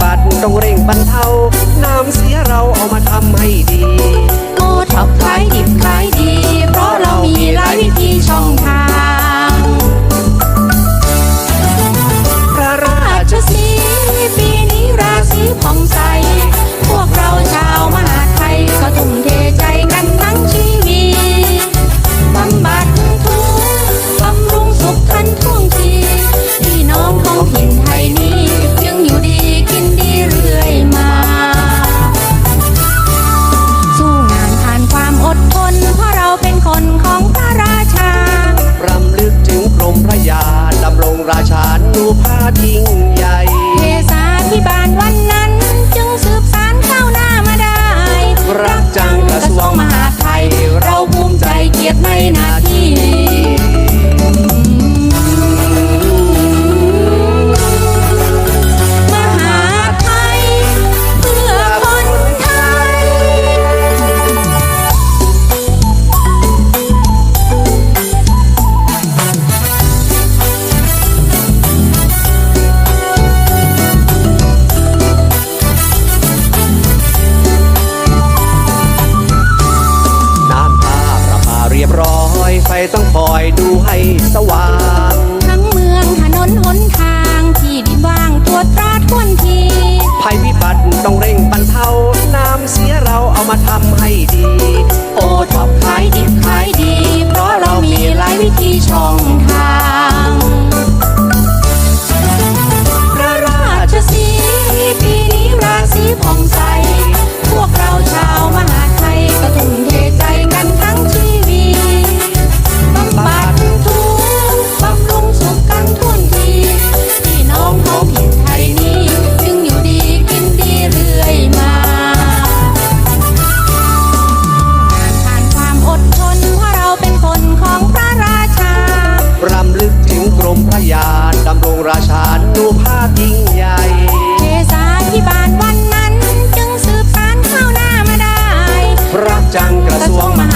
บาทต้องเร่งบรรเทา น้ำเสียเราเอามาทำให้ดี โอท็อปขายดิบขายดี ฟต้องคอยดูให้สว่าง ทั้งเมืองถนนหนทางที่ดินว่างตัวตราทวนที on my